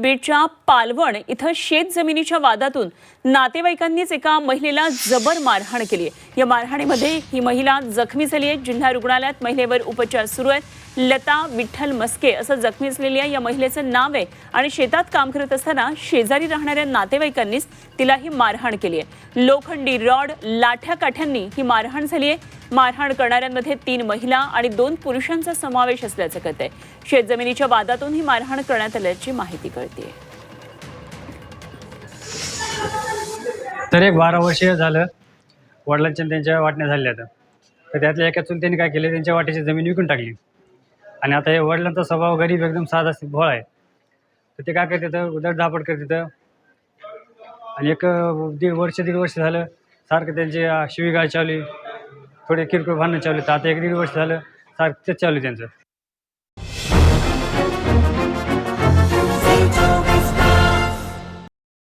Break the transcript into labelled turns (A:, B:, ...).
A: बीडच्या पालवण इथं शेत जमिनीच्या वादातून नातेवाईकांनीच एका महिलेला जबर मारहाण केली आहे. या मारहाणीमध्ये ही महिला जखमी झाली आहे. जिल्हा रुग्णालयात महिलेवर उपचार सुरू आहेत. लता विठ्ठल मस्के असं जखमी असलेल्या या महिलेचं नाव आहे आणि शेतात काम करत असताना शेजारी राहणाऱ्या नातेवाईकांनीच तिला ही मारहाण केली आहे. लोखंडी रॉड लाठ्या काठ्यांनी ही मारहाण झाली आहे. मारहाण करणाऱ्यांमध्ये तीन महिला आणि दोन पुरुषांचा समावेश असल्याचं कळतंय. शेतजमिनीच्या वादातून ही मारहाण करण्यात आल्याची माहिती कळते
B: तर एक बारा वर्ष झालं वडिलांच्या त्यांच्या वाटण्या झाल्या आता. तर त्यातल्या एका चुलत्याने काय केलं त्यांच्या वाट्याची जमीन विकून टाकली. आणि आता हे वडिलांचा स्वभाव गरीब एकदम साधा भोळ आहे. तर ते काय करतात दडधापट करतात. आणि एक दीड वर्ष दीड वर्ष झालं सारखं त्यांची शिवीगाळ चालू थोडे किरकोळ भांडण चालू आता एक दीड वर्ष झालं सारखं चालू त्यांचं.